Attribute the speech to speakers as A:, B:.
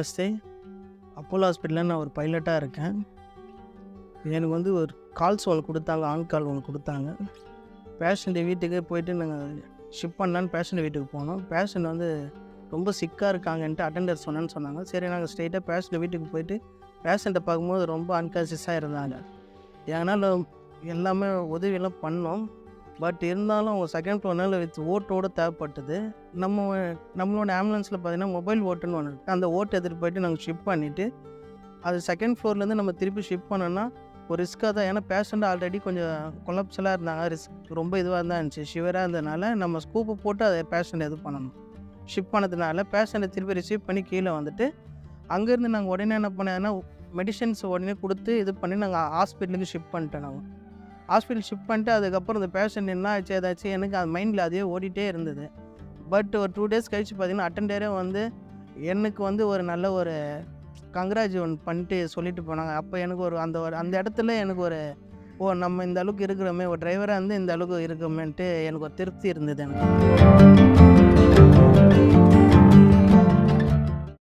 A: நமஸ்தே Apollo ஹாஸ்பிட்டலில் நான் ஒரு பைலட்டாக இருக்கேன். எனக்கு வந்து ஒரு கால்ஸ் ஒன்று கொடுத்தாங்க ஆன் கால் ஒன்று கொடுத்தாங்க. பேஷண்ட்டு வீட்டுக்கு போயிட்டு நாங்கள் ஷிப் பண்ணலான்னு பேஷண்ட் வீட்டுக்கு போனோம். பேஷண்ட் வந்து ரொம்ப சிக்காக இருக்காங்கன்ட்டு அட்டெண்டர் சொன்னேன்னு சொன்னாங்க. சரி நாங்கள் ஸ்ட்ரெயிட்டாக பேஷண்ட் வீட்டுக்கு போயிட்டு பேஷண்ட்டை பார்க்கும்போது ரொம்ப அன்கான்சியஸாக இருந்தாங்க. ஏன்னால் எல்லாமே உதவியெல்லாம் பண்ணோம். பட் இருந்தாலும் அவங்க செகண்ட் ஃப்ளோர்னால வித் ஓட்டோடு தேவைப்பட்டது. நம்ம நம்மளோட ஆம்புலன்ஸில் பார்த்தீங்கன்னா மொபைல் ஓட்டுன்னு ஒன்று அந்த ஓட்டு எடுத்துகிட்டு போயிட்டு நாங்கள் ஷிப் பண்ணிவிட்டு அது செகண்ட் ஃப்ளோர்லேருந்து நம்ம திருப்பி ஷிப் பண்ணோன்னா ஒரு ரிஸ்க்காக தான். ஏன்னா பேஷண்ட் ஆல்ரெடி கொஞ்சம் கொலப்ஸலாக இருந்தாங்க. ரிஸ்க் ரொம்ப இதுவாக தான் இருந்துச்சு. ஷிவராக இருந்ததுனால நம்ம ஸ்கூப்பை போட்டு அதை பேஷண்ட் இது பண்ணணும். ஷிப் பண்ணதுனால பேஷண்ட்டை திருப்பி ரிசீவ் பண்ணி கீழே வந்துட்டு அங்கேருந்து நாங்கள் உடனே என்ன பண்ணேன்னா மெடிசன்ஸ் உடனே கொடுத்து இது பண்ணி நாங்கள் ஹாஸ்பிட்டலுக்கு ஷிப் பண்ணிட்டோம் நாங்கள் ஹாஸ்பிட்டல் ஷிஃப்ட் பண்ணிட்டு அதுக்கப்புறம் இந்த பேஷண்ட் என்ன ஆச்சு ஏதாச்சும் எனக்கு அது மைண்டில் அதே ஓடிட்டே இருந்தது. பட் ஒரு டூ டேஸ் கழிச்சு பார்த்தீங்கன்னா அட்டண்டரே வந்து எனக்கு வந்து ஒரு நல்ல ஒரு கங்க்ராஜுவன் பண்ணிட்டு சொல்லிட்டு போனாங்க. அப்போ எனக்கு ஒரு அந்த ஒரு அந்த இடத்துல எனக்கு ஒரு ஓ நம்ம இந்த அளவுக்கு இருக்கிறோமே ஒரு டிரைவராக இருந்து இந்த அளவுக்கு இருக்கோமேன்ட்டு எனக்கு ஒரு திருப்தி இருந்தது எனக்கு.